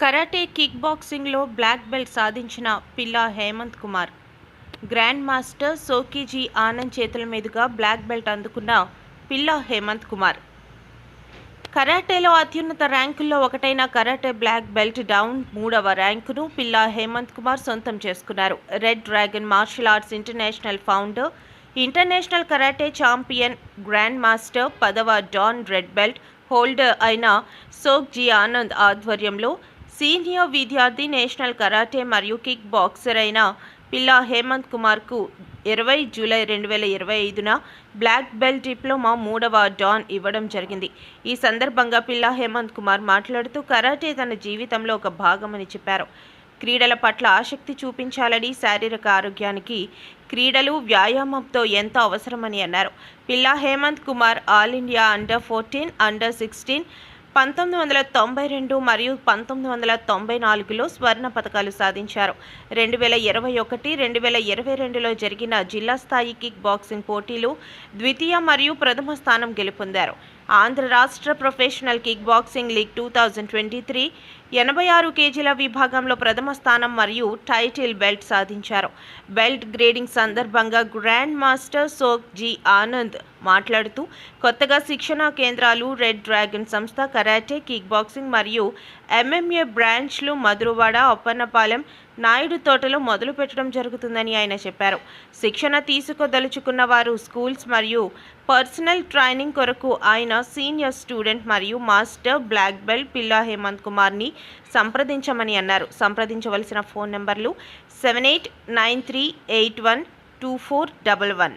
Karate kick బాక్సింగ్లో black belt సాధించిన Pilla Hemant Kumar. Grand master సోకీజీ Anand చేతుల మీదుగా బ్లాక్ బెల్ట్ అందుకున్న పిల్ల హేమంత్ కుమార్. కరాటేలో అత్యున్నత ర్యాంకుల్లో ఒకటైన కరాటే బ్లాక్ బెల్ట్ డౌన్ మూడవ ర్యాంకును పిల్ల హేమంత్ కుమార్ సొంతం చేసుకున్నారు. Red dragon martial arts international founder international karate champion grand master పదవ డాన్ రెడ్ బెల్ట్ హోల్డర్ అయిన సోక్ జీ ఆనంద్ ఆధ్వర్యంలో సీనియర్ విద్యార్థి నేషనల్ కరాటే మరియు కిక్ బాక్సర్ అయిన పిల్లా హేమంత్ కుమార్కు ఇరవై జూలై రెండు వేల ఇరవై ఐదున బ్లాక్ బెల్ట్ డిప్లొమా మూడవ డాన్ ఇవ్వడం జరిగింది. ఈ సందర్భంగా పిల్లా హేమంత్ కుమార్ మాట్లాడుతూ కరాటే తన జీవితంలో ఒక భాగమని చెప్పారు. క్రీడల పట్ల ఆసక్తి చూపించాలని శారీరక ఆరోగ్యానికి క్రీడలు వ్యాయామంతో ఎంతో అవసరమని అన్నారు. Pilla Hemanth Kumar all India under fourteen under sixteen పంతొమ్మిది వందల తొంభై రెండు మరియు పంతొమ్మిది వందల తొంభై నాలుగులో స్వర్ణ పథకాలు సాధించారు. రెండు వేల ఇరవై ఒకటి రెండు వేల ఇరవై రెండులో జరిగిన జిల్లా స్థాయి కిక్ బాక్సింగ్ పోటీలు ద్వితీయ మరియు ప్రథమ స్థానం గెలుపొందారు. ఆంధ్ర రాష్ట్ర professional kick boxing league two thousand twenty three ఎనభై ఆరు కేజీల విభాగంలో ప్రథమ స్థానం మరియు టైటిల్ బెల్ట్ సాధించారు. బెల్ట్ గ్రేడింగ్ సందర్భంగా గ్రాండ్ మాస్టర్ సోక్ జీ ఆనంద్ మాట్లాడుతూ కొత్తగా శిక్షణా కేంద్రాలు రెడ్ డ్రాగన్ సంస్థ కరాటే కిక్ బాక్సింగ్ మరియు ఎంఎంఏ బ్రాంచ్లు మధురవాడ ఒప్పన్నపాలెం నాయుడు తోటలో మొదలు పెట్టడం జరుగుతుందని ఆయన చెప్పారు. శిక్షణ తీసుకోదలుచుకున్న వారు స్కూల్స్ మరియు పర్సనల్ ట్రైనింగ్ కొరకు ఆయన సీనియర్ స్టూడెంట్ మరియు master black belt Pilla Hemanth కుమార్ని సంప్రదించమని అన్నారు. సంప్రదించవలసిన ఫోన్ నెంబర్లు seven eight nine three eight one two four double one.